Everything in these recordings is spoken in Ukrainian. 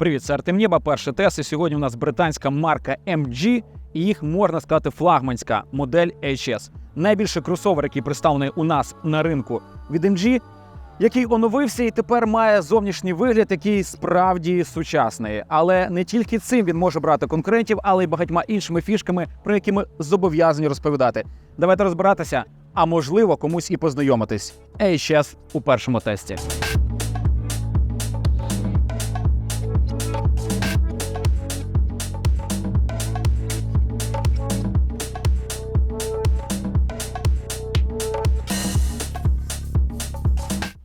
Привіт, це Артем Нєба, перший тест. І сьогодні у нас британська марка MG, і їх можна сказати флагманська модель HS. Найбільший кросовер, який представлений у нас на ринку від MG, який оновився і тепер має зовнішній вигляд, який справді сучасний. Але не тільки цим він може брати конкурентів, але й багатьма іншими фішками, про які ми зобов'язані розповідати. Давайте розбиратися, а можливо, комусь і познайомитись. HS у першому тесті.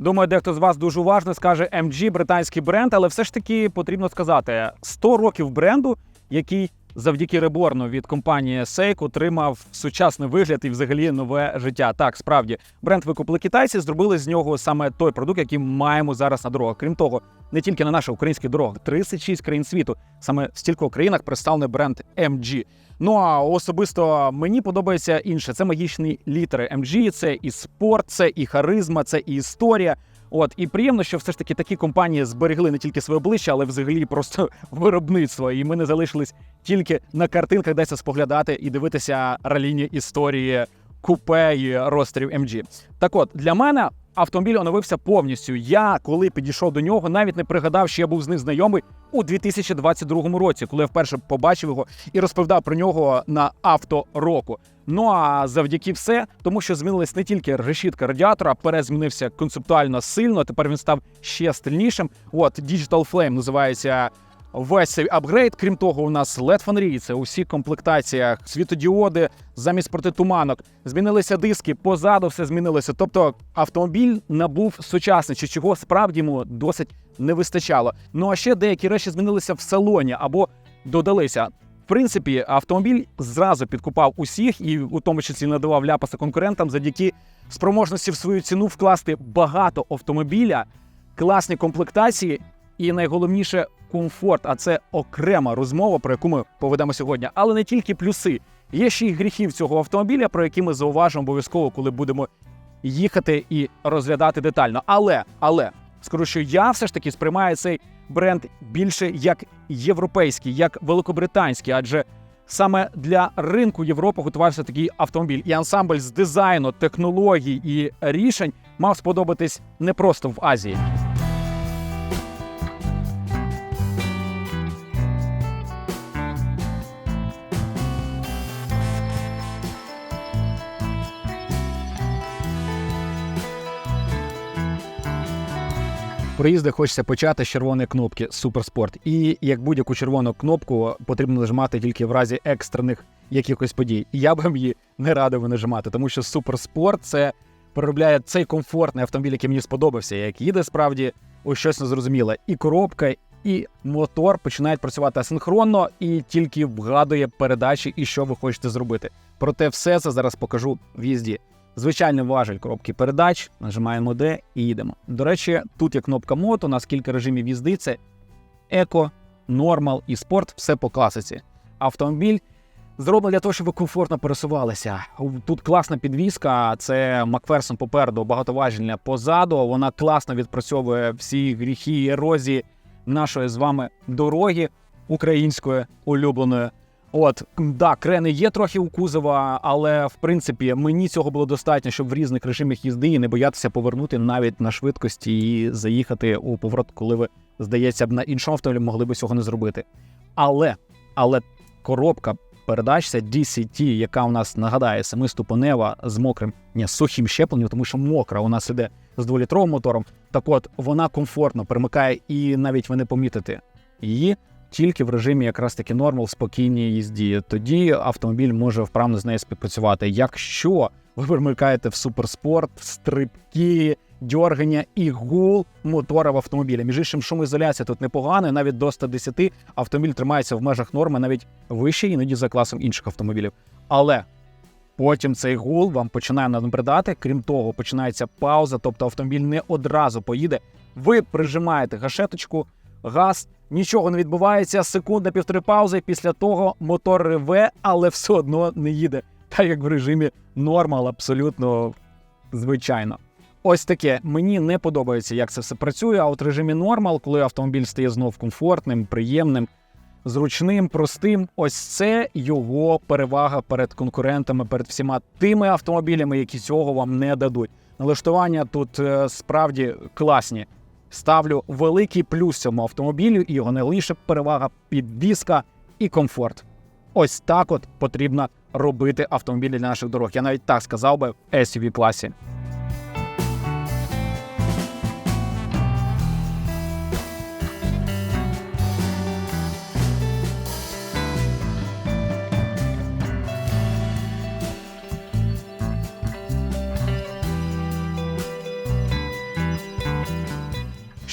Думаю, дехто з вас дуже уважно скаже MG, британський бренд, але все ж таки потрібно сказати 100 років бренду, який завдяки реборну від компанії Seiko отримав сучасний вигляд і взагалі нове життя. Так, справді бренд викупили китайці, зробили з нього саме той продукт, який маємо зараз на дорогах. Крім того, не тільки на наших українських дорогах, 36 країн світу. Саме в стількох країнах представлений бренд MG. Ну а особисто мені подобається інше. Це магічні літери MG, це і спорт, це і харизма, це і історія. От і приємно, що все ж таки такі компанії зберегли не тільки своє обличчя, але взагалі просто виробництво. І ми не залишились тільки на картинках, десь споглядати і дивитися ралійні історії купе і ростерів MG. Так от для мене автомобіль оновився повністю. Я, коли підійшов до нього, навіть не пригадав, що я був з ним знайомий у 2022 році, коли я вперше побачив його і розповідав про нього на автороку. Ну а завдяки все, тому що змінилась не тільки решітка радіатора, перед змінився концептуально сильно. Тепер він став ще стильнішим. От Digital Flame називається весь цей апгрейд. Крім того, у нас led фонарі це у всіх комплектаціях, світодіоди замість протитуманок. Змінилися диски, позаду все змінилося. Тобто автомобіль набув сучасничі, чого справді йому досить не вистачало. Ну а ще деякі речі змінилися в салоні або додалися. В принципі, автомобіль зразу підкупав усіх і у тому числі надавав ляпаса конкурентам завдяки спроможності в свою ціну вкласти багато автомобіля, класні комплектації і найголовніше комфорт. А це окрема розмова, про яку ми поведемо сьогодні. Але не тільки плюси. Є ще й гріхів цього автомобіля, про які ми зауважимо обов'язково, коли будемо їхати і розглядати детально. Але, але скажу, що я все ж таки сприймаю цей бренд більше як європейський, як великобританський, адже саме для ринку Європи готувався такий автомобіль. І ансамбль з дизайну, технологій і рішень мав сподобатись не просто в Азії. Проїзди хочеться почати з червоної кнопки Суперспорт. І як будь-яку червону кнопку потрібно нажимати тільки в разі екстрених якихось подій. Я б вам її не радив нажимати, тому що Суперспорт це переробляє цей комфортний автомобіль, який мені сподобався, як їде справді ось щось незрозуміле. І коробка, і мотор починають працювати асинхронно і тільки вгадує передачі і що ви хочете зробити. Проте все це зараз покажу в їзді. Звичайний важель коробки передач, нажимаємо D і їдемо. До речі, тут є кнопка мото, у нас кілька режимів їзди: це еко, нормал і спорт, все по класиці. Автомобіль зроблений для того, щоб ви комфортно пересувалися. Тут класна підвізка, це Макферсон попереду, багатоважільня позаду. Вона класно відпрацьовує всі гріхи і ерозії нашої з вами дороги української улюбленої. От, да, крени є трохи у кузова, але в принципі мені цього було достатньо, щоб в різних режимах їзди і не боятися повернути навіть на швидкості і заїхати у поворот, коли ви, здається, б на іншому автомобілі могли б цього не зробити. Але, але коробка передач це DCT, яка у нас нагадає семиступенева з мокрим, ні, сухим щепленням, тому що мокра у нас іде з дволітровим мотором. Так от вона комфортно примикає, і навіть ви не помітите її тільки в режимі якраз таки нормал, спокійній їзді. Тоді автомобіль може вправно з нею співпрацювати. Якщо ви примикаєте в суперспорт, стрибки, дьоргання і гул мотора в автомобілі. Між іншим, шумоізоляція тут непогана, навіть до 110 автомобіль тримається в межах норми, навіть вище, іноді за класом інших автомобілів. Але потім цей гул вам починає набридати. Крім того, починається пауза, тобто автомобіль не одразу поїде. Ви прижимаєте гашеточку, газ, нічого не відбувається. Секунда півтори паузи. Після того мотор реве, але все одно не їде. Так як в режимі нормал, абсолютно звичайно. Ось таке. Мені не подобається, як це все працює. А от в режимі нормал, коли автомобіль стає знов комфортним, приємним, зручним, простим, ось це його перевага перед конкурентами, перед всіма тими автомобілями, які цього вам не дадуть. Налаштування тут е, справді класні. Ставлю великий плюс цьому автомобілю, і його найголовніша перевага підвізка і комфорт. Ось так от потрібно робити автомобілі для наших дорог. Я навіть так сказав би SUV класі.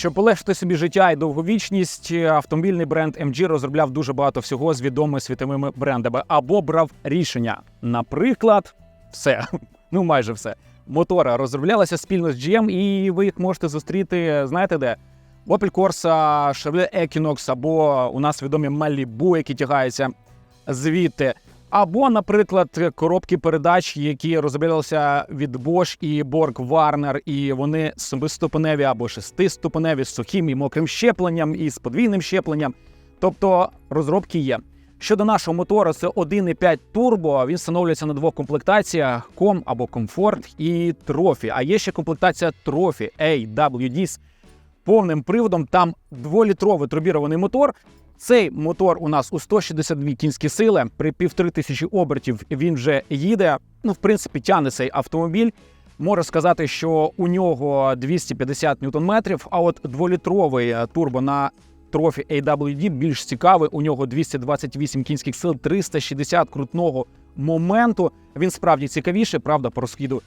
Щоб полегшити собі життя і довговічність, автомобільний бренд MG розробляв дуже багато всього з відомими світовими брендами або брав рішення. Наприклад, все, ну майже все. Мотора розроблялися спільно з GM, і ви їх можете зустріти, знаєте де? Opel Corsa, Chevrolet Equinox або у нас відомі Malibu, які тягаються звідти. Або, наприклад, коробки передач, які розроблялися від Bosch і Borg Warner, і вони семиступеневі або шестиступеневі з сухим і мокрим щепленням, і з подвійним щепленням. Тобто розробки є. Щодо нашого мотора, це 1,5 турбо. Він встановлюється на двох комплектаціях: Com або Comfort і Trophy. А є ще комплектація Trophy AWD з повним приводом. Там дволітровий турбірований мотор. Цей мотор у нас у 162 кінські сили. При півтори тисячі обертів він вже їде. Ну, в принципі, тягне цей автомобіль. Можу сказати, що у нього 250 ньютон-метрів, а от дволітровий е, турбо на трофі AWD більш цікавий. У нього 228 кінських сил, 360 крутного моменту. Він справді цікавіший, правда, по розхіду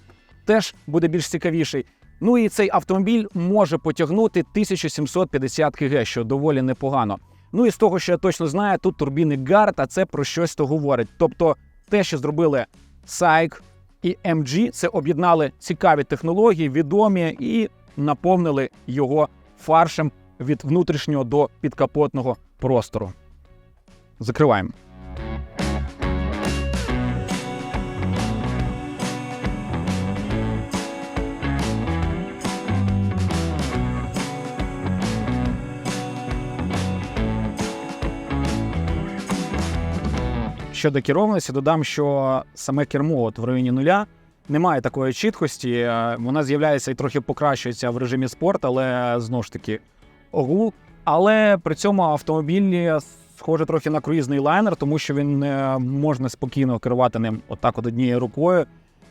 теж буде більш цікавіший. Ну і цей автомобіль може потягнути 1750 кг, що доволі непогано. Ну і з того, що я точно знаю, тут турбіни Гард, а це про щось то говорить. Тобто, те, що зробили SAIC і MG, це об'єднали цікаві технології, відомі і наповнили його фаршем від внутрішнього до підкапотного простору. Закриваємо. Щодо керованості, додам, що саме кермо от в районі нуля немає такої чіткості. Е, Вона з'являється і трохи покращується в режимі спорт, але знову ж таки огул. Але при цьому автомобіль схоже трохи на круїзний лайнер, тому що він не можна спокійно керувати ним отак от однією рукою.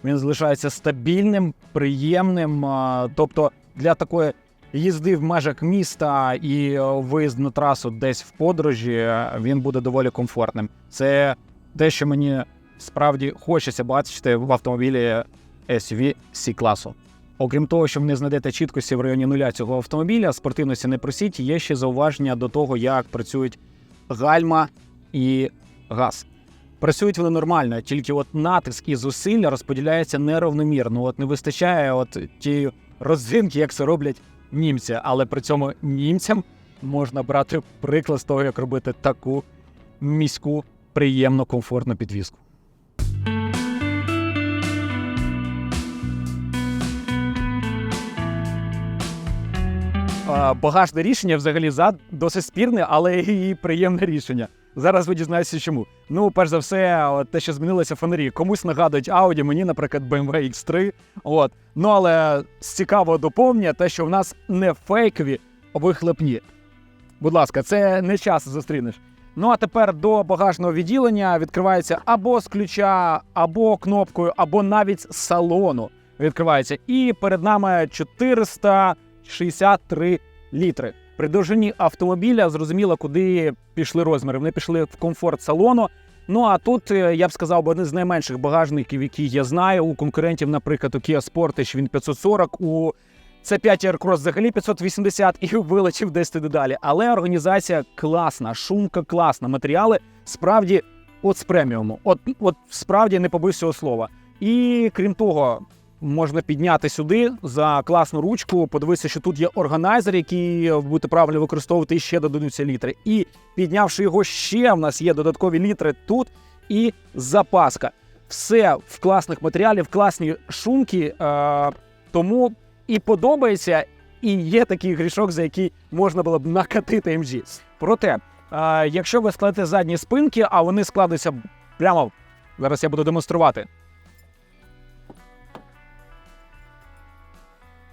Він залишається стабільним, приємним. Тобто для такої їзди в межах міста і е, виїзд на трасу десь в подорожі, е, він буде доволі комфортним. Це те, що мені справді хочеться бачити в автомобілі SUV C-класу. Окрім того, що ви не знайдете чіткості в районі нуля цього автомобіля, спортивності не просіть, є ще зауваження до того, як працюють гальма і газ. Працюють вони нормально, тільки от натиск і зусилля розподіляються неравномірно. От не вистачає от тієї розвинки, як це роблять німці. Але при цьому німцям можна брати приклад з того, як робити таку міську, приємну, комфортну підвізку. А, Багажне рішення взагалі за досить спірне, але і приємне рішення. Зараз ви дізнаєтеся, чому. Ну, перш за все, от те, що змінилися фонарі. Комусь нагадують Audi, мені, наприклад, BMW X3. От. Ну але з цікавого доповнення, те, що в нас не фейкові вихлопні. Будь ласка, це не часто зустрінеш. Ну а тепер до багажного відділення відкривається або з ключа, або кнопкою, або навіть з салону відкривається. І перед нами 463 літри. При довжині автомобіля зрозуміло, куди пішли розміри. Вони пішли в комфорт салону. Ну а тут е, я б сказав, один з найменших багажників, які я знаю. У конкурентів, наприклад, у Kia Sportage він 540, у C5 Aircross взагалі 580 і вилетів десь туди далі. Але організація класна, шумка класна, матеріали справді от з преміуму. От, от справді не побоюсь цього слова. І крім того, можна підняти сюди за класну ручку, подивитися, що тут є органайзер, який ви будете правильно використовувати і ще додаються літри. І піднявши його ще, в нас є додаткові літри тут і запаска. Все в класних матеріалів, класні шумки. Е, тому і подобається, і є такий грішок, за який можна було б накатити MG. Проте, е, якщо ви складете задні спинки, а вони складуться прямо. Зараз я буду демонструвати.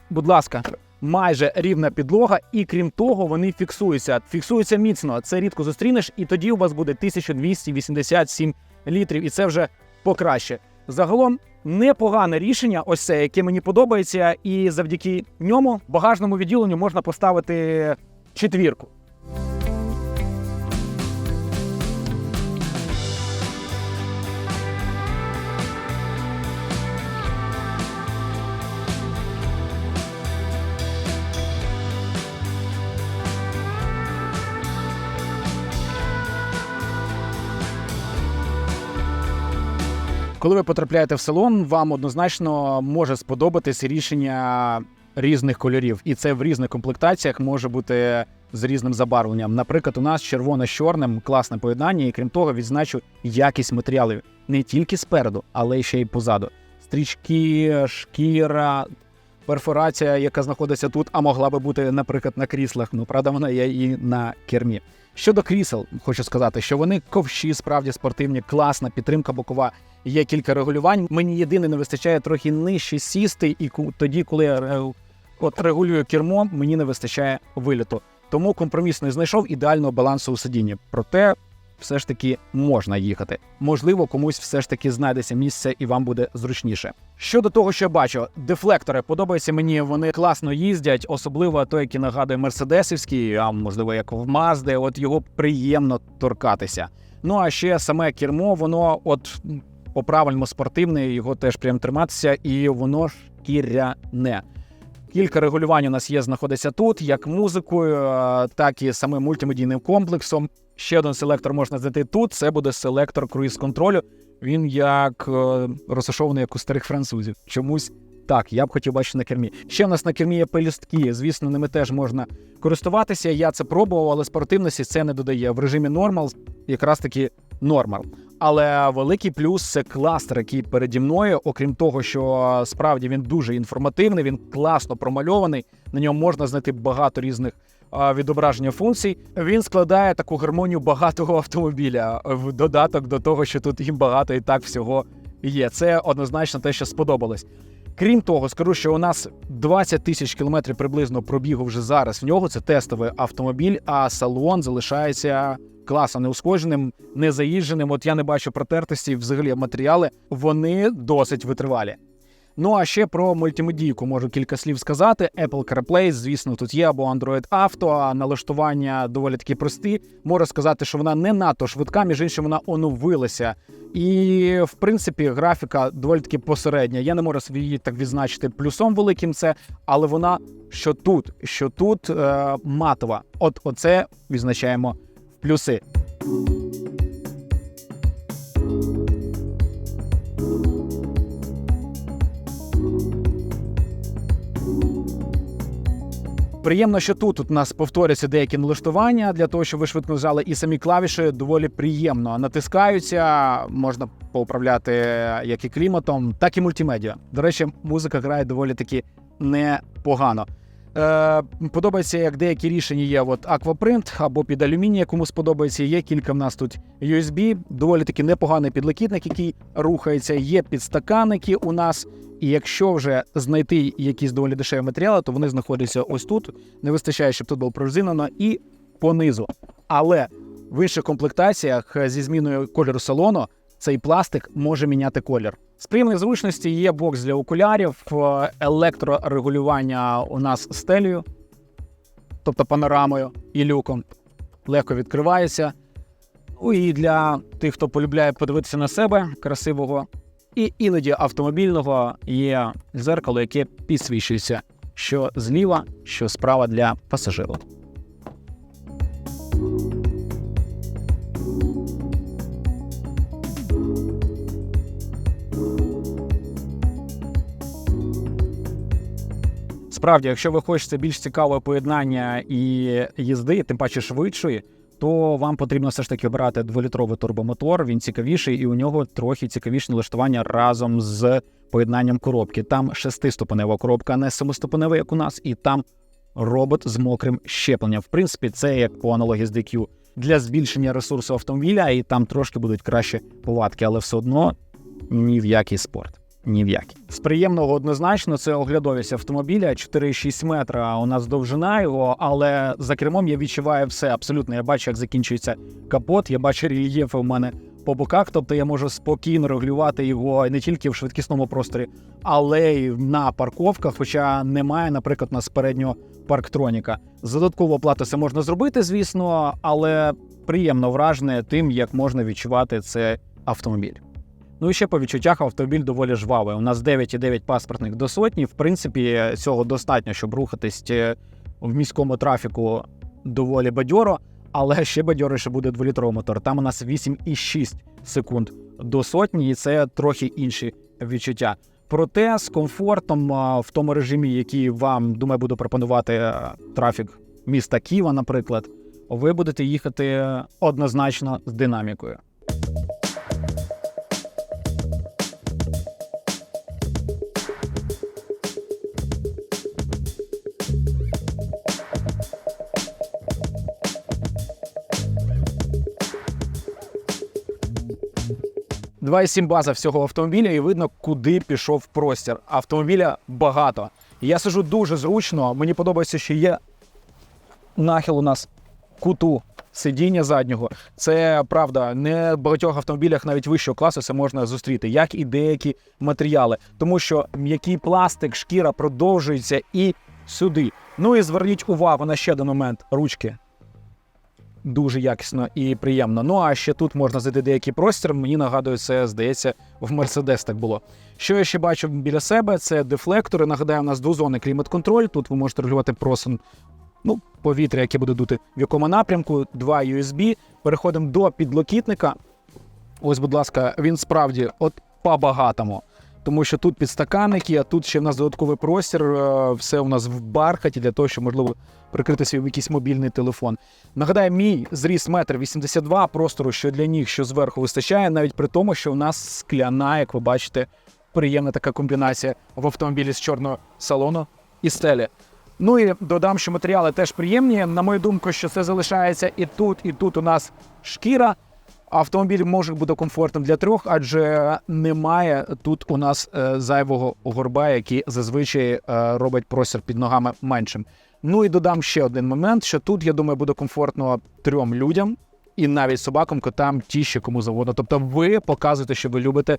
Будь ласка, майже рівна підлога, і крім того, вони фіксуються. Фіксуються міцно. Це рідко зустрінеш, і тоді у вас буде 1287 літрів, і це вже покраще. Загалом непогане рішення, ось це, яке мені подобається, і завдяки ньому багажному відділенню можна поставити четвірку. Коли ви потрапляєте в салон, вам однозначно може сподобатись рішення різних кольорів, і це в різних комплектаціях може бути з різним забарвленням. Наприклад, у нас червоне з чорним класне поєднання, і крім того, відзначу якість матеріалів не тільки спереду, але ще й позаду. Стрічки, шкіра, перфорація, яка знаходиться тут, а могла би бути, наприклад, на кріслах. Ну правда, вона є і на кермі. Щодо крісел, хочу сказати, що вони ковші, справді спортивні, класна підтримка бокова. Є кілька регулювань. Мені єдине не вистачає трохи нижче сісти, і тоді, коли я от регулюю кермо, мені не вистачає виліту. Тому компроміс не знайшов ідеального балансу у сидінні. Проте все ж таки можна їхати. Можливо, комусь все ж таки знайдеться місце і вам буде зручніше. Щодо того, що я бачу, дефлектори подобаються мені. Вони класно їздять, особливо той, який нагадує мерседесівський, а можливо, як в Мазди. От його приємно торкатися. Ну а ще саме кермо, воно от по-правильному спортивне, його теж прям триматися, і воно шкіряне. Кілька регулювань у нас є, знаходиться тут, як музикою, так і самим мультимедійним комплексом. Ще один селектор можна знайти тут. Це буде селектор круїз контролю. Він як е, розташований як у старих французів. Чомусь так, я б хотів бачити на кермі. Ще в нас на кермі є пелюстки. Звісно, ними теж можна користуватися. Я це пробував, але спортивності це не додає. В режимі нормал якраз таки нормал. Але великий плюс це кластер, який переді мною. Окрім того, що справді він дуже інформативний, він класно промальований. На ньому можна знайти багато різних відображення функцій. Він складає таку гармонію багатого автомобіля в додаток до того, що тут їм багато і так всього є. Це однозначно те, що сподобалось. Крім того, скажу, що у нас 20 тисяч кілометрів приблизно пробігу вже зараз. В нього це тестовий автомобіль, а салон залишається класно неушкодженим, незаїждженим. От я не бачу протертості, взагалі матеріали вони досить витривалі. Ну а ще про мультимедійку можу кілька слів сказати. Apple CarPlay, звісно, тут є або Android Auto, а налаштування доволі таки прості. Можу сказати, що вона не надто швидка, між іншим вона оновилася. І в принципі графіка доволі таки посередня. Я не можу її так відзначити плюсом великим це, але вона що тут, що тут е, матова. От оце відзначаємо плюси. Приємно, що тут у нас повторюються деякі налаштування для того, щоб ви швидко нажали, і самі клавіші доволі приємно натискаються. Можна поуправляти як і кліматом, так і мультимедіа. До речі, музика грає доволі таки непогано. Е, подобається, як деякі рішення є. От Aquaprint або під алюміній, кому сподобається. Є кілька в нас тут USB, доволі таки непоганий підлокітник, який рухається. Є підстаканники у нас. І якщо вже знайти якісь доволі дешеві матеріали, то вони знаходяться ось тут. Не вистачає, щоб тут було прорезинено, і понизу. Але в інших комплектаціях зі зміною кольору салону цей пластик може міняти колір. З приємних зручності є бокс для окулярів, е, електрорегулювання у нас стелею, тобто панорамою і люком. Легко відкривається. Ну і для тих, хто полюбляє подивитися на себе красивого і іноді автомобільного є зеркало, яке підсвічується що зліва, що справа для пасажирів. Справді, якщо ви хочете більш цікаве поєднання і їзди, тим паче швидшої, то вам потрібно все ж таки обирати дволітровий турбомотор. Він цікавіший, і у нього трохи цікавіше налаштування разом з поєднанням коробки. Там шестиступенева коробка, а не семиступенева, як у нас, і там робот з мокрим щепленням. В принципі, це як по аналогії з DQ. Для збільшення ресурсу автомобіля, і там трошки будуть краще повадки, але все одно ні в який спорт. Ні в який. З приємного однозначно це оглядовість автомобіля 4,6 метра. У нас довжина його, але за кермом я відчуваю все абсолютно. Я бачу, як закінчується капот. Я бачу рельєфи в мене по боках. Тобто я можу спокійно регулювати його не тільки в швидкісному просторі, але й на парковках. Хоча немає, наприклад, у нас переднього парктроніка. За додаткову оплату це можна зробити, звісно, але приємно вражене тим, як можна відчувати це автомобіль. Ну і ще по відчуттях автомобіль доволі жвавий. У нас 9,9 паспортних до сотні. В принципі, цього достатньо, щоб рухатись е, в міському трафіку доволі бадьоро, але ще бадьоріше буде дволітровий мотор. Там у нас 8,6 секунд до сотні, і це трохи інші відчуття. Проте з комфортом в тому режимі, який вам думаю, буду пропонувати е, трафік міста Києва, наприклад, ви будете їхати однозначно з динамікою. – 2,7 база всього автомобіля, і видно, куди пішов простір. Автомобіля багато. Я сижу дуже зручно. Мені подобається, що є нахил у нас куту сидіння заднього. Це правда, не в багатьох автомобілях навіть вищого класу це можна зустріти, як і деякі матеріали, тому що м'який пластик, шкіра продовжується і сюди. Ну і зверніть увагу на ще один момент ручки. Дуже якісно і приємно. Ну а ще тут можна зайти деякий простір. Мені нагадує, це здається в Мерседес так було. Що я ще бачу біля себе? Це дефлектори. Нагадаю, у нас двозонний клімат-контроль. Тут ви можете регулювати просун ну, повітря, яке буде дути в якому напрямку. Два USB. Переходимо до підлокітника. Ось, будь ласка, він справді от по-багатому. Тому що тут підстаканники, а тут ще в нас додатковий простір. е, Все у нас в бархаті для того, щоб можливо прикрити свій якийсь мобільний телефон. Нагадаю, мій зріст метр 82 простору, що для ніг, що зверху вистачає, навіть при тому, що у нас скляна, як ви бачите, приємна така комбінація в автомобілі з чорного салону і стелі. Ну і додам, що матеріали теж приємні. На мою думку, що це залишається і тут, і тут у нас шкіра. Автомобіль може бути комфортним для трьох, адже немає тут у нас е, зайвого горба, який зазвичай е, робить простір під ногами меншим. Ну і додам ще один момент: що тут, я думаю, буде комфортно трьом людям, і навіть собакам, котам, ті ще кому завгодно. Тобто, ви показуєте, що ви любите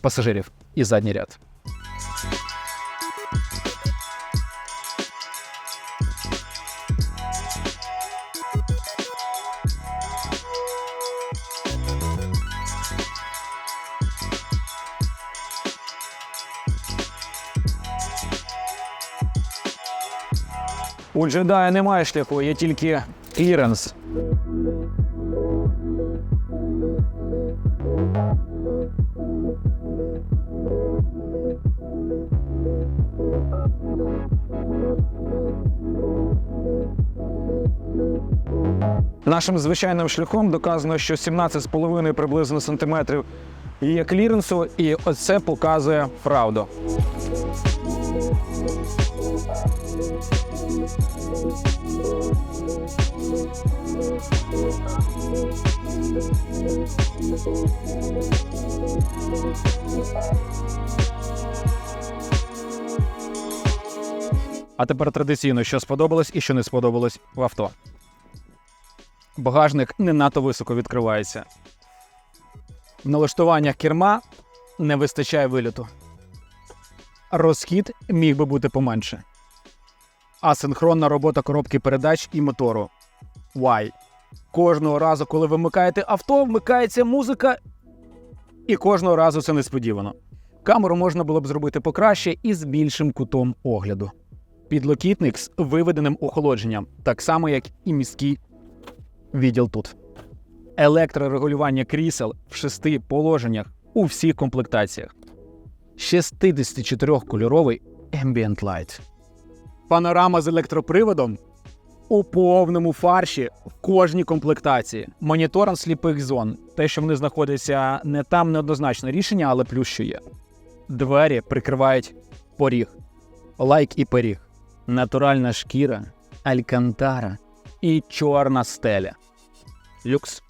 пасажирів і задній ряд. У джедая немає шляху, є тільки кліренс. Нашим звичайним шляхом доказано, що 17,5 приблизно сантиметрів є кліренсу, і оце показує правду. А тепер традиційно, що сподобалось і що не сподобалось в авто. Багажник не надто високо відкривається. В налаштуваннях керма не вистачає виліту. Розхід міг би бути поменше. Асинхронна робота коробки передач і мотору. Why? Кожного разу, коли ви вмикаєте авто, вмикається музика, і кожного разу це несподівано. Камеру можна було б зробити покраще і з більшим кутом огляду. Підлокітник з виведеним охолодженням, так само як і міський відділ тут. Електрорегулювання крісел в шести положеннях у всіх комплектаціях. 64-кольоровий Ambient Light. Панорама з електроприводом у повному фарші в кожній комплектації. Моніторинг сліпих зон. Те, що вони знаходяться не там, неоднозначне рішення, але плюс що є. Двері прикривають поріг. Лайк і пиріг. Натуральна шкіра, алькантара і чорна стеля. Люкс.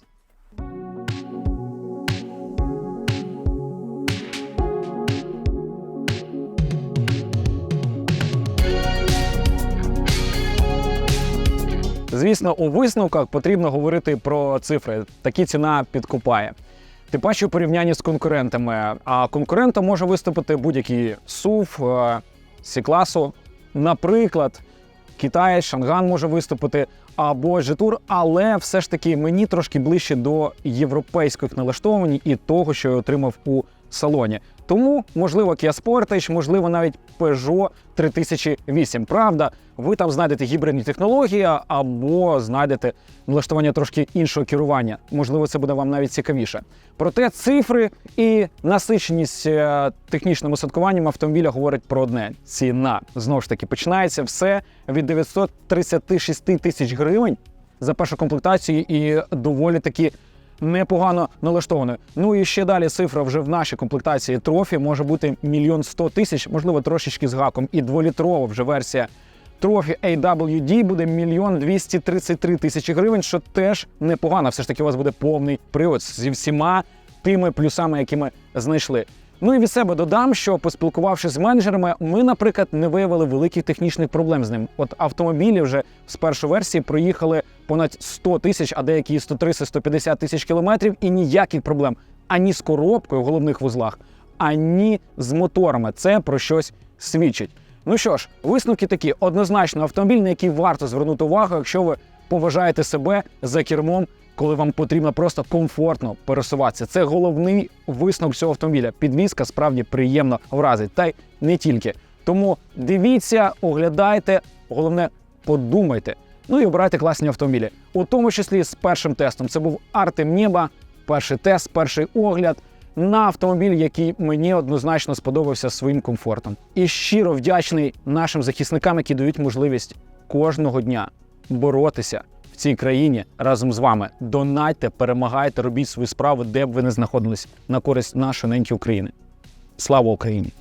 Звісно, у висновках потрібно говорити про цифри. Такі ціна підкупає. Тим паче у порівнянні з конкурентами. А конкурентом може виступити будь-який SUV, е, Сі-класу. Наприклад, Китай, Шанган може виступити або Житур, але все ж таки мені трошки ближче до європейських налаштовані і того, що я отримав у салоні. Тому, можливо, Kia Sportage, можливо, навіть Peugeot 3008. Правда, ви там знайдете гібридні технології або знайдете налаштування трошки іншого керування. Можливо, це буде вам навіть цікавіше. Проте цифри і насиченість е, технічним устаткуванням автомобіля говорять про одне: ціна. Знову ж таки, починається все від 936 тисяч гривень за першу комплектацію і доволі таки непогано налаштованою. Ну і ще далі цифра вже в нашій комплектації трофі може бути мільйон сто тисяч, можливо, трошечки з гаком. І дволітрова вже версія трофі AWD буде мільйон 233 тисячі гривень, що теж непогано. Все ж таки, у вас буде повний привод зі всіма тими плюсами, які ми знайшли. Ну і від себе додам, що поспілкувавшись з менеджерами, ми, наприклад, не виявили великих технічних проблем з ним. От автомобілі вже з першої версії проїхали понад 100 тисяч, а деякі і 130-150 тисяч кілометрів, і ніяких проблем ані з коробкою в головних вузлах, ані з моторами. Це про щось свідчить. Ну що ж, висновки такі: однозначно автомобіль, на який варто звернути увагу, якщо ви поважаєте себе за кермом, коли вам потрібно просто комфортно пересуватися. Це головний висновок цього автомобіля. Підвізка справді приємно вразить, та й не тільки. Тому дивіться, оглядайте, головне, подумайте. Ну і обирайте класні автомобілі, у тому числі з першим тестом. Це був Артем Нєба, перший тест, перший огляд на автомобіль, який мені однозначно сподобався своїм комфортом. І щиро вдячний нашим захисникам, які дають можливість кожного дня боротися цій країні разом з вами. Донайте, перемагайте, робіть свою справу, де б ви не знаходились на користь нашої неньки України. Слава Україні!